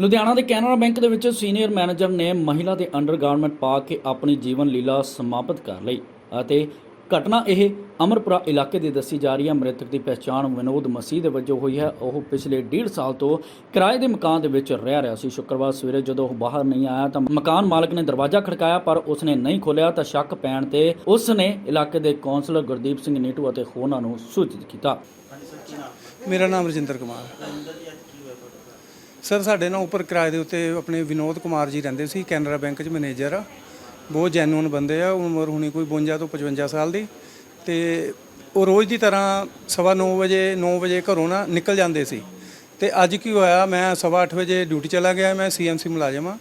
ਲੁਧਿਆਣਾ ਦੇ ਕੈਨਰਾ ਬੈਂਕ ਦੇ ਵਿੱਚ ਸੀਨੀਅਰ ਮੈਨੇਜਰ ਨੇ ਮਹਿਲਾ ਦੇ ਅੰਡਰਗਾਰਮੈਂਟ ਪਾ ਕੇ ਆਪਣੀ ਜੀਵਨ ਲੀਲਾ ਸਮਾਪਤ ਕਰ ਲਈ ਅਤੇ ਘਟਨਾ ਇਹ ਅਮਰਪੁਰਾ ਇਲਾਕੇ ਦੀ ਦੱਸੀ ਜਾ ਰਹੀ ਹੈ। ਮ੍ਰਿਤਕ ਦੀ ਪਛਾਣ ਵਿਨੋਦ ਮਸੀਹ ਦੇ ਵਜੋਂ ਹੋਈ ਹੈ। ਉਹ ਪਿਛਲੇ 1.5 ਸਾਲ ਤੋਂ ਕਿਰਾਏ ਦੇ ਮਕਾਨ ਦੇ ਵਿੱਚ ਰਹਿ ਰਿਹਾ ਸੀ। ਸ਼ੁੱਕਰਵਾਰ ਸਵੇਰੇ ਜਦੋਂ ਉਹ ਬਾਹਰ ਨਹੀਂ ਆਇਆ ਤਾਂ ਮਕਾਨ ਮਾਲਕ ਨੇ ਦਰਵਾਜ਼ਾ ਖੜਕਾਇਆ, ਪਰ ਉਸਨੇ ਨਹੀਂ ਖੋਲ੍ਹਿਆ ਤਾਂ ਸ਼ੱਕ ਪੈਣ ਤੇ ਉਸਨੇ ਇਲਾਕੇ ਦੇ ਕੌਂਸਲਰ ਗੁਰਦੀਪ ਸਿੰਘ ਨੀਟੂ ਅਤੇ ਹੋਰਨਾਂ ਨੂੰ ਸੂਚਿਤ ਕੀਤਾ। ਮੇਰਾ ਨਾਮ ਰਜਿੰਦਰ ਕੁਮਾਰ। ਸਰ, ਸਾਡੇ ਨਾਲ ਉੱਪਰ ਕਿਰਾਏ ਦੇ ਉੱਤੇ ਆਪਣੇ ਵਿਨੋਦ ਕੁਮਾਰ ਜੀ ਰਹਿੰਦੇ ਸੀ, ਕੈਨਰਾ ਬੈਂਕ 'ਚ ਮੈਨੇਜਰ ਆ। ਬਹੁਤ ਜੈਨੂਨ ਬੰਦੇ ਆ, ਉਮਰ ਹੁਣੀ ਕੋਈ 52 ਤੋਂ 55 ਸਾਲ ਦੀ। ਤੇ ਉਹ ਰੋਜ਼ ਦੀ ਤਰ੍ਹਾਂ ਸਵਾ ਨੌ ਵਜੇ 9 ਵਜੇ ਘਰੋਂ ਨਾ ਨਿਕਲ ਜਾਂਦੇ ਸੀ। ਤੇ ਅੱਜ ਕੀ ਹੋਇਆ, ਮੈਂ ਸਵਾ ਅੱਠ ਵਜੇ ਡਿਊਟੀ ਚਲਾ ਗਿਆ, ਮੈਂ ਸੀਐਮਸੀ ਮੁਲਾਜ਼ਮ ਆ।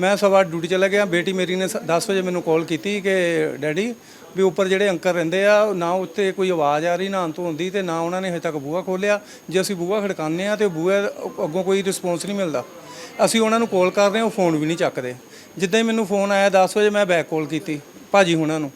ਮੈਂ ਸਵਾ ਡਿਊਟੀ ਚਲਾ ਗਿਆ, ਬੇਟੀ ਮੇਰੀ ਨੇ 10 ਵਜੇ ਮੈਨੂੰ ਕਾਲ ਕੀਤੀ ਕਿ ਡੈਡੀ ਵੀ ਉੱਪਰ ਜਿਹੜੇ ਅੰਕਲ ਰਹਿੰਦੇ ਆ, ਨਾ ਉੱਤੇ ਕੋਈ ਆਵਾਜ਼ ਆ ਰਹੀ, ਨਾ ਅੰਤ ਹੁੰਦੀ ਤੇ ਨਾ ਉਹਨਾਂ ਨੇ ਹਜੇ ਤੱਕ ਬੂਹਾ ਖੋਲਿਆ ਜੇ ਅਸੀਂ ਬੂਹਾ ਖੜਕਾਉਂਦੇ ਆ ਤੇ ਬੂਹੇ ਅੱਗੋਂ ਕੋਈ ਰਿਸਪੌਂਸ ਨਹੀਂ ਮਿਲਦਾ। ਅਸੀਂ ਉਹਨਾਂ ਨੂੰ ਕਾਲ ਕਰ ਰਹੇ ਹਾਂ, ਉਹ ਫੋਨ ਵੀ ਨਹੀਂ ਚੱਕਦੇ। ਜਿੱਦਾਂ ਹੀ ਮੈਨੂੰ ਫੋਨ ਆਇਆ 10 ਵਜੇ, ਮੈਂ ਬੈਕ ਕਾਲ ਕੀਤੀ ਭਾਜੀ ਹੁਣਾਂ ਨੂੰ,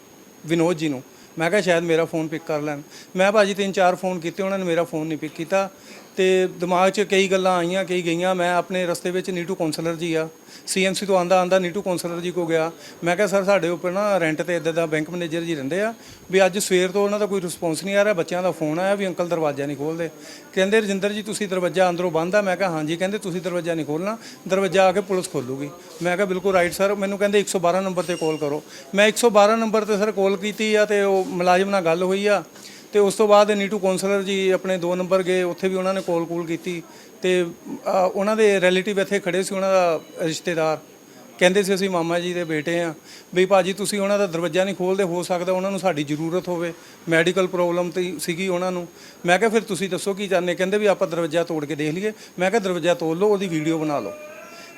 ਵਿਨੋਦ ਜੀ ਨੂੰ। ਮੈਂ ਕਿਹਾ, ਸ਼ਾਇਦ ਮੇਰਾ ਫੋਨ ਪਿਕ ਕਰ ਲੈਣ। ਮੈਂ ਭਾਜੀ ਤਿੰਨ ਚਾਰ ਫੋਨ ਕੀਤੇ, ਉਹਨਾਂ ਨੇ ਮੇਰਾ ਫੋਨ ਨਹੀਂ ਪਿਕ ਕੀਤਾ। ਤੇ ਦਿਮਾਗ 'ਚ ਕਈ ਗੱਲਾਂ ਆਈਆਂ, ਕਈ ਗਈਆਂ। ਮੈਂ ਆਪਣੇ ਰਸਤੇ ਵਿੱਚ ਨੀਟੂ ਕਾਉਂਸਲਰ ਜੀ ਆ। ਸੀਐਮਸੀ ਤੋਂ ਆਂਦਾ ਆਂਦਾ ਨੀਟੂ ਕਾਉਂਸਲਰ ਜੀ ਕੋ ਗਿਆ। ਮੈਂ ਕਿਹਾ, ਸਰ, ਸਾਡੇ ਉੱਪਰ ਨਾ ਰੈਂਟ ਤੇ ਇਦਾਂ ਦਾ ਬੈਂਕ ਮੈਨੇਜਰ ਜੀ ਰਹਿੰਦੇ ਆ। ਵੀ ਅੱਜ ਸਵੇਰ ਤੋਂ ਉਹਨਾਂ ਦਾ ਕੋਈ ਰਿਸਪੌਂਸ ਨਹੀਂ ਆ ਰਿਹਾ। ਬੱਚਿਆਂ ਦਾ ਫੋਨ ਆਇਆ ਵੀ ਅੰਕਲ ਦਰਵਾਜ਼ਾ ਨਹੀਂ ਖੋਲਦੇ। ਕਹਿੰਦੇ, ਰਜਿੰਦਰ ਜੀ, ਤੁਸੀਂ ਦਰਵਾਜ਼ਾ ਅੰਦਰੋਂ ਬੰਦ ਆ। ਮੈਂ ਕਿਹਾ, ਹਾਂਜੀ। ਕਹਿੰਦੇ, ਤੁਸੀਂ ਦਰਵਾਜ਼ਾ ਨਹੀਂ ਖੋਲਣਾ। ਦਰਵਾਜ਼ਾ ਆ ਕੇ ਪੁਲਿਸ ਖੋਲੂਗੀ। ਮੈਂ ਕਿਹਾ, ਬਿਲਕੁਲ ਰਾਈਟ ਸਰ ਮੈਨੂੰ ਕਹਿੰਦੇ 112 ਨੰਬਰ ਤੇ ਕਾਲ ਕਰੋ। ਮੈਂ 112 ਨੰਬਰ ਤੇ ਸਰ ਕਾਲ ਕੀਤੀ ਆ ਤੇ ਉਹ ਮੁਲਾਜ਼ਮ ਨਾਲ ਗੱਲ ਹੋਈ ਆ। ਤੇ ਉਸ ਤੋਂ ਬਾਅਦ ਨੀਟੂ ਕਾਉਂਸਲਰ ਜੀ ਆਪਣੇ 2 ਨੰਬਰ ਗਏ ਉੱਥੇ ਵੀ ਉਹਨਾਂ ਨੇ ਕੋਲ ਕੂਲ ਕੀਤੀ ਤੇ ਅ, ਉਹਨਾਂ ਦੇ ਰਿਲੇਟਿਵ ਇੱਥੇ ਖੜੇ ਸੀ ਉਹਨਾਂ ਦਾ ਰਿਸ਼ਤੇਦਾਰ। ਕਹਿੰਦੇ ਸੀ ਅਸੀਂ ਮਾਮਾ ਜੀ ਦੇ ਬੇਟੇ ਆ। ਵੀ ਭਾਜੀ ਤੁਸੀਂ ਉਹਨਾਂ ਦਾ ਦਰਵਾਜ਼ਾ ਨਹੀਂ ਖੋਲਦੇ ਹੋ ਸਕਦਾ ਉਹਨਾਂ ਨੂੰ ਸਾਡੀ ਜ਼ਰੂਰਤ ਹੋਵੇ। ਮੈਡੀਕਲ ਪ੍ਰੋਬਲਮ ਤੇ ਸੀਗੀ ਉਹਨਾਂ ਨੂੰ। ਮੈਂ ਕਿਹਾ ਫਿਰ ਤੁਸੀਂ ਦੱਸੋ ਕੀ ਚਾਹੁੰਦੇ? ਕਹਿੰਦੇ ਵੀ ਆਪਾਂ ਦਰਵਾਜ਼ਾ ਤੋੜ ਕੇ ਦੇਖ ਲਈਏ। ਮੈਂ ਕਿਹਾ ਦਰਵਾਜ਼ਾ ਤੋੜ ਲਓ ਉਹਦੀ ਵੀਡੀਓ ਬਣਾ ਲਓ।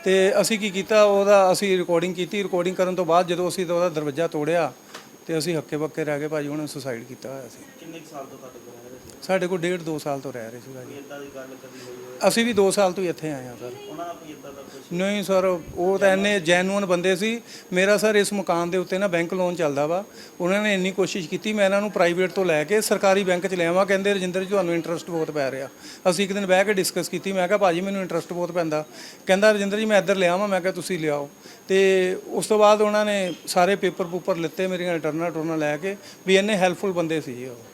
ਤੇ ਅਸੀਂ ਕੀ ਕੀਤਾ ਉਹਦਾ ਅਸੀਂ ਰਿਕਾਰਡਿੰਗ ਕੀਤੀ। ਰਿਕਾਰਡਿੰਗ ਕਰਨ ਤੋਂ ਬਾਅਦ ਜਦੋਂ ਅਸੀਂ ਉਹਦਾ ਦਰਵਾਜ਼ਾ ਤੋੜਿਆ ਤੇ ਅਸੀਂ ਹੱਕੇ ਬੱਕੇ ਰਹਿ ਕੇ ਭਾਜੀ ਉਹਨਾਂ ਸੁਸਾਈਡ ਕੀਤਾ ਹੋਇਆ ਸੀ। ਕਿੰਨੇ ਕੁ ਸਾਲ ਤੋਂ ਤੁਹਾਡੇ ਕੋਲ ਸੀ ਸਾਡੇ ਕੋਲ ਡੇਢ ਦੋ ਸਾਲ ਤੋਂ ਰਹਿ ਰਹੇ ਸੀ ਭਾਜੀ ਇਦਾਂ ਦੀ ਗੱਲ ਕਦੀ ਹੋਈ ਹੋਵੇ ਅਸੀਂ ਵੀ 2 ਸਾਲ ਤੋਂ ਹੀ ਇੱਥੇ ਆਏ ਹਾਂ, ਸਰ। ਉਹਨਾਂ ਦਾ ਕੋਈ ਇਦਾਂ ਦਾ ਕੁਝ ਨਹੀਂ, ਸਰ, ਉਹ ਤਾਂ ਇੰਨੇ ਜੈਨੂਅਨ ਬੰਦੇ ਸੀ। ਮੇਰਾ, ਸਰ, ਇਸ ਮਕਾਨ ਦੇ ਉੱਤੇ ਨਾ ਬੈਂਕ ਲੋਨ ਚੱਲਦਾ ਵਾ। ਉਹਨਾਂ ਨੇ ਇੰਨੀ ਕੋਸ਼ਿਸ਼ ਕੀਤੀ, ਮੈਂ ਇਹਨਾਂ ਨੂੰ ਪ੍ਰਾਈਵੇਟ ਤੋਂ ਲੈ ਕੇ ਸਰਕਾਰੀ ਬੈਂਕ 'ਚ ਲਿਆਵਾਂ ਕਹਿੰਦੇ, ਰਜਿੰਦਰ ਜੀ, ਤੁਹਾਨੂੰ ਇੰਟਰਸਟ ਬਹੁਤ ਪੈ ਰਿਹਾ। ਅਸੀਂ ਇੱਕ ਦਿਨ ਬਹਿ ਕੇ ਡਿਸਕਸ ਕੀਤੀ। ਮੈਂ ਕਿਹਾ, ਭਾਜੀ, ਮੈਨੂੰ ਇੰਟਰਸਟ ਬਹੁਤ ਪੈਂਦਾ। ਕਹਿੰਦਾ, ਰਜਿੰਦਰ ਜੀ, ਮੈਂ ਇੱਧਰ ਲਿਆਵਾਂ ਮੈਂ ਕਿਹਾ, ਤੁਸੀਂ ਲਿਆਓ। ਤੇ ਉਸ ਤੋਂ ਬਾਅਦ ਉਹਨਾਂ ਨੇ ਸਾਰੇ ਪੇਪਰ ਪੂਪਰ ਲਿੱਤੇ ਮੇਰੀਆਂ ਰਿਟਰਨਾਂ ਟਰਨਾਂ ਲੈ ਕੇ ਵੀ ਇੰਨੇ ਹੈਲਪਫੁਲ ਬੰਦੇ ਸੀ ਜੀ ਉਹ।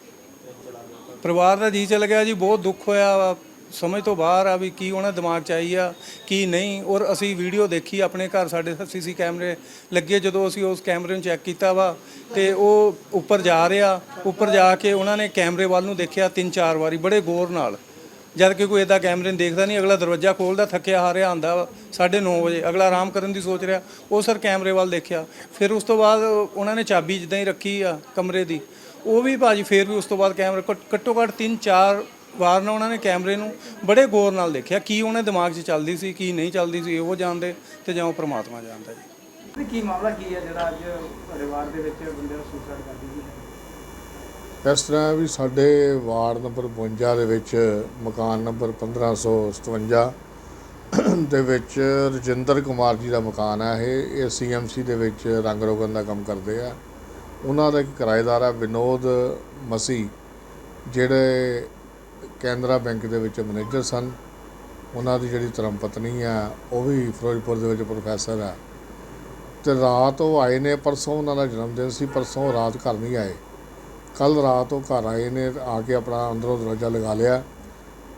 ਪਰਿਵਾਰ ਦਾ ਜੀ ਚਲ ਗਿਆ ਜੀ, ਬਹੁਤ ਦੁੱਖ ਹੋਇਆ ਵਾ। ਸਮਝ ਤੋਂ ਬਾਹਰ ਆ ਵੀ ਕੀ ਉਹਨਾਂ ਦਿਮਾਗ 'ਚ ਆਈ ਆ, ਕੀ ਨਹੀਂ। ਔਰ ਅਸੀਂ ਵੀਡੀਓ ਦੇਖੀ ਆਪਣੇ ਘਰ, ਸਾਡੇ ਸੀਸੀ ਕੈਮਰੇ ਲੱਗੇ ਜਦੋਂ ਅਸੀਂ ਉਸ ਕੈਮਰੇ ਨੂੰ ਚੈੱਕ ਕੀਤਾ ਵਾ ਤੇ ਉਹ ਉੱਪਰ ਜਾ ਰਿਹਾ। ਉੱਪਰ ਜਾ ਕੇ ਉਹਨਾਂ ਨੇ ਕੈਮਰੇ ਵੱਲ ਨੂੰ ਦੇਖਿਆ ਤਿੰਨ ਚਾਰ ਵਾਰੀ, ਬੜੇ ਗੌਰ ਨਾਲ। ਜਦ ਕਿ ਕੋਈ ਇਦਾਂ ਕੈਮਰੇ ਨੂੰ ਦੇਖਦਾ ਨਹੀਂ, ਅਗਲਾ ਦਰਵਾਜ਼ਾ ਖੋਲਦਾ, ਥੱਕਿਆ ਹਾਰਿਆ ਆਂਦਾ 9:30 ਵਜੇ। ਅਗਲਾ ਆਰਾਮ ਕਰਨ ਦੀ ਸੋਚ ਰਿਹਾ, ਉਹ ਸਰ ਕੈਮਰੇ ਵੱਲ ਦੇਖਿਆ। ਫਿਰ ਉਸ ਤੋਂ ਬਾਅਦ ਉਹਨਾਂ ਨੇ ਚਾਬੀ ਜਿੱਦਾਂ ਹੀ ਰੱਖੀ ਆ ਕਮਰੇ ਦੀ ਉਹ ਵੀ ਭਾਜੀ ਫੇਰ ਵੀ ਉਸ ਤੋਂ ਬਾਅਦ ਕੈਮਰੇ ਘੱਟ- ਘੱਟੋ ਘੱਟ 3-4 ਵਾਰ ਨਾ ਉਹਨਾਂ ਨੇ ਕੈਮਰੇ ਨੂੰ ਬੜੇ ਗੌਰ ਨਾਲ ਦੇਖਿਆ ਕੀ ਉਹਨਾਂ ਦੇ ਦਿਮਾਗ 'ਚ ਚੱਲਦੀ ਸੀ ਕੀ ਨਹੀਂ ਚੱਲਦੀ ਸੀ ਉਹ ਜਾਣਦੇ ਤੇ ਜਾਂ ਉਹ ਪ੍ਰਮਾਤਮਾ ਜਾਣਦਾ ਜੀ। ਤੇ ਕੀ ਮਾਮਲਾ ਕੀ ਹੈ ਜਿਹੜਾ ਅੱਜ ਪਰਿਵਾਰ ਦੇ ਵਿੱਚ ਬੰਦੇ ਦਾ ਸੁਸਾਈਡ ਕਰ ਦਿੱਤੀ ਇਸ ਤਰ੍ਹਾਂ ਵੀ ਸਾਡੇ ਵਾਰਡ ਨੰਬਰ 52 ਦੇ ਵਿੱਚ ਮਕਾਨ ਨੰਬਰ 1557 ਦੇ ਵਿੱਚ ਰਜਿੰਦਰ ਕੁਮਾਰ ਜੀ ਦਾ ਮਕਾਨ ਹੈ ਇਹ ਇਹ ਸੀਐਮਸੀ ਦੇ ਵਿੱਚ ਰੰਗ ਰੋਗਨ ਦਾ ਕੰਮ ਕਰਦੇ ਆ। ਉਹਨਾਂ ਦਾ ਇੱਕ ਕਿਰਾਏਦਾਰ ਹੈ ਵਿਨੋਦ ਮਸੀ ਜਿਹੜੇ ਕੈਨਰਾ ਬੈਂਕ ਦੇ ਵਿੱਚ ਮੈਨੇਜਰ ਸਨ। ਉਹਨਾਂ ਦੀ ਜਿਹੜੀ ਧਰਮ ਪਤਨੀ ਆ, ਉਹ ਵੀ ਫਿਰੋਜ਼ਪੁਰ ਦੇ ਵਿੱਚ ਪ੍ਰੋਫੈਸਰ ਆ। ਤੇ ਰਾਤ ਉਹ ਆਏ ਨੇ, ਪਰਸੋਂ ਉਹਨਾਂ ਦਾ ਜਨਮ ਦਿਨ ਸੀ, ਪਰਸੋਂ ਰਾਤ ਘਰ ਨਹੀਂ ਆਏ। ਕੱਲ ਰਾਤ ਉਹ ਘਰ ਆਏ ਨੇ ਤੇ ਆ ਕੇ ਆਪਣਾ ਅੰਦਰੋਂ ਦਰਵਾਜ਼ਾ ਲਗਾ ਲਿਆ।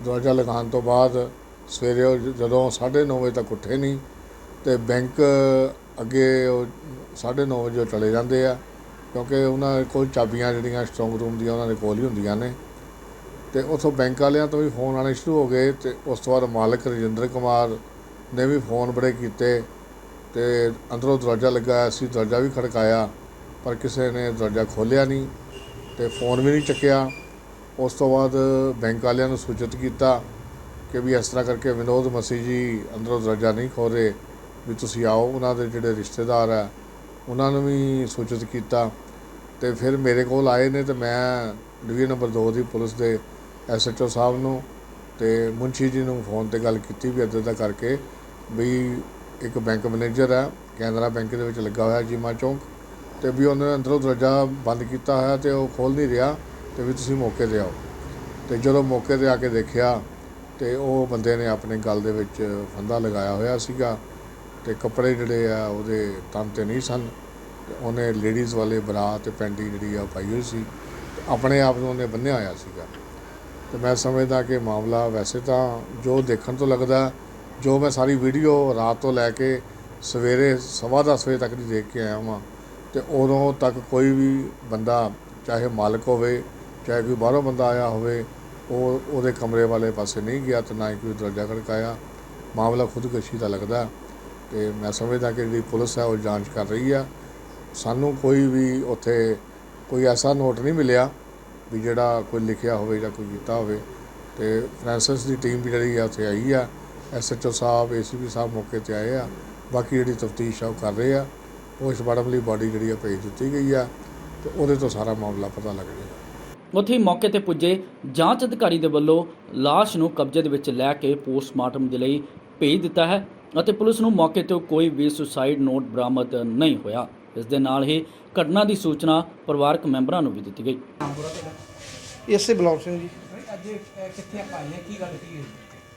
ਦਰਵਾਜ਼ਾ ਲਗਾਉਣ ਤੋਂ ਬਾਅਦ ਸਵੇਰੇ ਉਹ ਜ- ਜਦੋਂ 9:30 ਵਜੇ ਤੱਕ ਉੱਠੇ ਨਹੀਂ, ਤੇ ਬੈਂਕ ਅੱਗੇ ਉਹ 9:30 ਵਜੇ ਉਹ ਚਲੇ ਜਾਂਦੇ ਆ। ਕਿਉਂਕਿ ਉਹਨਾਂ ਕੋਲ ਚਾਬੀਆਂ ਜਿਹੜੀਆਂ ਸਟਰੋਂਗ ਰੂਮ ਦੀਆਂ ਉਹਨਾਂ ਦੇ ਕੋਲ ਹੀ ਹੁੰਦੀਆਂ ਨੇ। ਤੇ ਉਥੋਂ ਬੈਂਕ ਵਾਲਿਆਂ ਤੋਂ ਵੀ ਫੋਨ ਆਉਣੇ ਸ਼ੁਰੂ ਹੋ ਗਏ ਤੇ ਉਸ ਤੋਂ ਬਾਅਦ ਮਾਲਕ ਰਜਿੰਦਰ ਕੁਮਾਰ ਨੇ ਵੀ ਫੋਨ ਬੜੇ ਕੀਤੇ ਤੇ ਅੰਦਰੋਂ ਦਰਵਾਜ਼ਾ ਲੱਗਾ ਹੋਇਆ ਸੀ ਦਰਵਾਜ਼ਾ ਵੀ ਖੜਕਾਇਆ, ਪਰ ਕਿਸੇ ਨੇ ਦਰਵਾਜ਼ਾ ਖੋਲ੍ਹਿਆ ਨਹੀਂ ਤੇ ਫੋਨ ਵੀ ਨਹੀਂ ਚੱਕਿਆ। ਉਸ ਤੋਂ ਬਾਅਦ ਬੈਂਕ ਵਾਲਿਆਂ ਨੂੰ ਸੂਚਿਤ ਕੀਤਾ ਕਿ ਵੀ ਇਸ ਤਰ੍ਹਾਂ ਕਰਕੇ ਵਿਨੋਦ ਮਸੀਹ ਜੀ ਅੰਦਰੋਂ ਦਰਵਾਜ਼ਾ ਨਹੀਂ ਖੋਲ੍ਹ ਰਹੇ ਵੀ ਤੁਸੀਂ ਆਓ, ਉਹਨਾਂ ਦੇ ਜਿਹੜੇ ਰਿਸ਼ਤੇਦਾਰ ਆ ਉਹਨਾਂ ਨੂੰ ਵੀ ਸੂਚਿਤ ਕੀਤਾ ਤੇ ਫਿਰ ਮੇਰੇ ਕੋਲ ਆਏ ਨੇ ਤੇ ਮੈਂ ਡਿਵੀਜ਼ਨ ਨੰਬਰ 2 ਦੀ ਪੁਲਿਸ ਦੇ ਐਸਐਚਓ ਸਾਹਿਬ ਨੂੰ ਤੇ ਮੁੰਸ਼ੀ ਜੀ ਨੂੰ ਫੋਨ ਤੇ ਗੱਲ ਕੀਤੀ ਵੀ ਇੱਦਾਂ ਦਾ ਕਰਕੇ ਵੀ ਇੱਕ ਬੈਂਕ ਮੈਨੇਜਰ ਹੈ, ਕੈਨਰਾ ਬੈਂਕ ਦੇ ਵਿੱਚ ਲੱਗਾ ਹੋਇਆ ਜੀਮਾ ਚੌਂਕ ਤੇ ਵੀ ਉਹਨਾਂ ਨੇ ਅੰਦਰੋਂ ਦਰਵਾਜ਼ਾ ਬੰਦ ਕੀਤਾ ਹੋਇਆ ਤੇ ਉਹ ਖੋਲ ਨਹੀਂ ਰਿਹਾ ਤੇ ਵੀ ਤੁਸੀਂ ਮੌਕੇ ਤੇ ਆਓ। ਤੇ ਜਦੋਂ ਮੌਕੇ ਤੇ ਆ ਕੇ ਦੇਖਿਆ ਤੇ ਉਹ ਬੰਦੇ ਨੇ ਆਪਣੇ ਗੱਲ ਦੇ ਵਿੱਚ ਫੰਦਾ ਲਗਾਇਆ ਹੋਇਆ ਸੀਗਾ ਤੇ ਕੱਪੜੇ ਜਿਹੜੇ ਆ ਉਹਦੇ ਤਨ ਤੇ ਨਹੀਂ ਸਨ। ਤੇ ਉਹਨੇ ਲੇਡੀਜ਼ ਵਾਲੇ ਬਰਾ ਤੇ ਪੈਂਟੀ ਜਿਹੜੀ ਆ ਉਹ ਪਾਈ ਹੋਈ ਸੀ। ਤੇ ਆਪਣੇ ਆਪ ਨੂੰ ਉਹਨੇ ਬੰਨਿਆ ਹੋਇਆ ਸੀਗਾ। ਤੇ ਮੈਂ ਸਮਝਦਾ ਕਿ ਮਾਮਲਾ ਵੈਸੇ ਤਾਂ ਜੋ ਦੇਖਣ ਤੋਂ ਲੱਗਦਾ, ਜੋ ਮੈਂ ਸਾਰੀ ਵੀਡੀਓ ਰਾਤ ਤੋਂ ਲੈ ਕੇ ਸਵੇਰੇ ਸਵਾ ਦਸ ਵਜੇ ਤੱਕ ਦੀ ਦੇਖ ਕੇ ਆਇਆ ਹਾਂ ਤੇ ਉਦੋਂ ਤੱਕ ਕੋਈ ਵੀ ਬੰਦਾ, ਚਾਹੇ ਮਾਲਕ ਹੋਵੇ, ਚਾਹੇ ਕੋਈ ਬਾਹਰੋਂ ਬੰਦਾ ਆਇਆ ਹੋਵੇ, ਉਹ ਉਹਦੇ ਕਮਰੇ ਵਾਲੇ ਪਾਸੇ ਨਹੀਂ ਗਿਆ ਤੇ ਨਾ ਹੀ ਕੋਈ ਦਰਵਾਜ਼ਾ ਖੜਕਾਇਆ। ਮਾਮਲਾ ਖੁਦਕਸ਼ੀ ਦਾ ਲੱਗਦਾ। ਤੇ ਮੈਂ ਸਮਝਦਾ ਕਿ ਜਿਹੜੀ ਪੁਲਿਸ ਹੈ ਉਹ ਜਾਂਚ ਕਰ ਰਹੀ ਆ। ਸਾਨੂੰ ਕੋਈ ਵੀ ਉੱਥੇ ਕੋਈ ਐਸਾ ਨੋਟ ਨਹੀਂ ਮਿਲਿਆ ਵੀ ਜਿਹੜਾ ਕੋਈ ਲਿਖਿਆ ਹੋਵੇ ਜਾਂ ਕੋਈ ਕੀਤਾ ਹੋਵੇ। ਤੇ ਫ੍ਰਾਂਸਿਸ ਦੀ ਟੀਮ ਵੀ ਜਿਹੜੀ ਆ ਉੱਥੇ ਆਈ ਆ। ਐਸਐਚਓ ਸਾਹਿਬ ਏਸੀਪੀ ਸਾਹਿਬ ਮੌਕੇ ਤੇ ਆਏ ਆ। ਬਾਕੀ ਜਿਹੜੀ ਤਫਤੀਸ਼ ਆ ਉਹ ਕਰ ਰਹੇ ਆ। ਪੋਸਟਮਾਰਟਮ ਲਈ ਬਾਡੀ ਜਿਹੜੀ ਆ ਭੇਜ ਦਿੱਤੀ ਗਈ ਆ ਤੇ ਉਹਦੇ ਤੋਂ ਸਾਰਾ ਮਾਮਲਾ ਪਤਾ ਲੱਗ ਜਾਏਗਾ। ਉੱਥੇ ਮੌਕੇ ਤੇ ਪੁੱਜੇ ਜਾਂਚ ਅਧਿਕਾਰੀ ਦੇ ਵੱਲੋਂ ਲਾਸ਼ ਨੂੰ ਕਬਜ਼ੇ ਦੇ ਵਿੱਚ ਲੈ ਕੇ ਪੋਸਟਮਾਰਟਮ ਦੇ ਲਈ ਭੇਜ ਦਿੱਤਾ ਹੈ। ਅਤੇ ਪੁਲਿਸ ਨੂੰ ਮੌਕੇ ਤੋਂ ਕੋਈ ਵੀ ਸੁਸਾਈਡ ਨੋਟ ਬਰਾਮਦ ਨਹੀਂ ਹੋਇਆ। ਇਸ ਦੇ ਨਾਲ ਹੀ ਘਟਨਾ ਦੀ ਸੂਚਨਾ ਪਰਿਵਾਰਕ ਮੈਂਬਰਾਂ ਨੂੰ ਵੀ ਦਿੱਤੀ ਗਈ। ਇਸੇ ਬਲੌਰ ਸਿੰਘ ਜੀ। ਅੱਜ ਇਹ ਕਿੱਥੇ ਆਪਾਂ ਆਏ ਹਾਂ ਕੀ ਗੱਲ ਕੀ ਹੋਈ?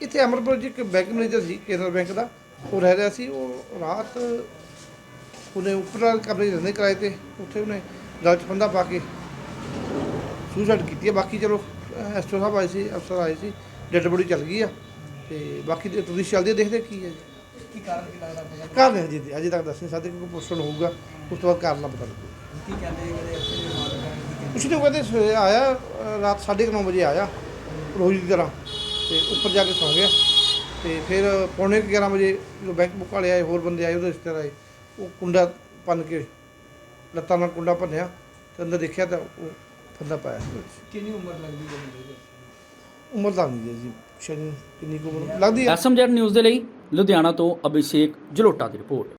ਇੱਥੇ ਅਮਰਪੁਰ ਜੀ ਇੱਕ ਬੈਂਕ ਮੈਨੇਜਰ ਸੀ ਕੇਂਦਰ ਬੈਂਕ ਦਾ। ਉਹ ਰਹਿ ਰਿਹਾ ਸੀ ਉਹ ਰਾਤ ਉਹਨੇ ਉੱਪਰ ਕਮਰੇ ਰਹਿੰਦੇ ਕਿਰਾਏ ਤੇ ਉੱਥੇ ਉਹਨੇ ਗਲ 'ਚ ਫੰਦਾ ਪਾ ਕੇ ਸੁਸਾਈਡ ਕੀਤੀ ਹੈ ਬਾਕੀ ਚਲੋ ਐਸਟੋ ਸਾਹਿਬ ਆਏ ਸੀ ਅਫਸਰ ਆਏ ਸੀ ਡੈਡ ਬੋਡੀ ਚੱਲ ਗਈ ਆ। ਤੇ ਬਾਕੀ ਤੁਸੀਂ ਚੱਲਦੇ ਦੇਖਦੇ ਕੀ ਹੈ। ਜੀ ਕੀ ਕਾਰਨ ਕੀ ਲੱਗਦਾ ਪਤਾ ਕਾਰਨ ਹੈ ਜੀ ਅਜੇ ਤੱਕ ਦੱਸ ਨਹੀਂ ਸਕਦੇ ਕਿਉਂਕਿ ਪੋਸਟਨ ਹੋਊਗਾ ਉਸ ਤੋਂ ਬਾਅਦ ਕਾਰਨ ਪਤਾ ਲੱਗੂ ਕੀ ਕਹਿੰਦੇ ਜਿਹੜੇ ਇੱਥੇ ਦੇ ਮਾਲਕ ਹੈ ਕੀ ਕਹਿੰਦੇ ਕੁਛ ਨਹੀਂ ਕਹਿੰਦੇ ਸਵੇਰੇ ਆਇਆ ਅ, ਰਾਤ 9:30 ਵਜੇ ਆਇਆ ਰੋਜ਼ ਦੀ ਤਰ੍ਹਾਂ। ਤੇ ਉੱਪਰ ਜਾ ਕੇ ਸੌਂ ਗਿਆ। ਤੇ ਫਿਰ ਪੌਣੇ ਕੁ 11 ਵਜੇ ਜਦੋਂ ਬੈਂਕ ਬੁੱਕ ਵਾਲੇ ਆਏ ਹੋਰ ਬੰਦੇ ਆਏ ਉਹਦੇ ਰਿਸ਼ਤੇਦਾਰ ਆਏ ਉਹ ਕੁੰਡਾ ਪੰਨ ਕੇ ਲੱਤਾਂ ਨਾਲ ਕੁੰਡਾ ਭੰਨਿਆ ਤੇ ਅੰਦਰ ਦੇਖਿਆ ਤਾਂ ਉਹ ਫੰਦਾ ਪਾਇਆ ਸੀ। ਉਹਦੇ 'ਚ। ਕਿੰਨੀ ਉਮਰ ਲੱਗਦੀ ਹੈ ਬੰਦੇ ਦੀ? ਉਮਰ ਤਾਂ ਨਹੀਂ ਹੈ ਜੀ ਸ਼ਾਇਦ ਕਿੰਨੀ ਕੁ ਉਮਰ ਲੱਗਦੀ ਹੈ। ਐਸਐਮਜੈਡ ਨਿਊਜ਼ ਦੇ ਲਈ। ਲੁਧਿਆਣਾ ਤੋਂ ਅਭਿਸ਼ੇਕ ਜਲੋਟਾ ਦੀ ਰਿਪੋਰਟ।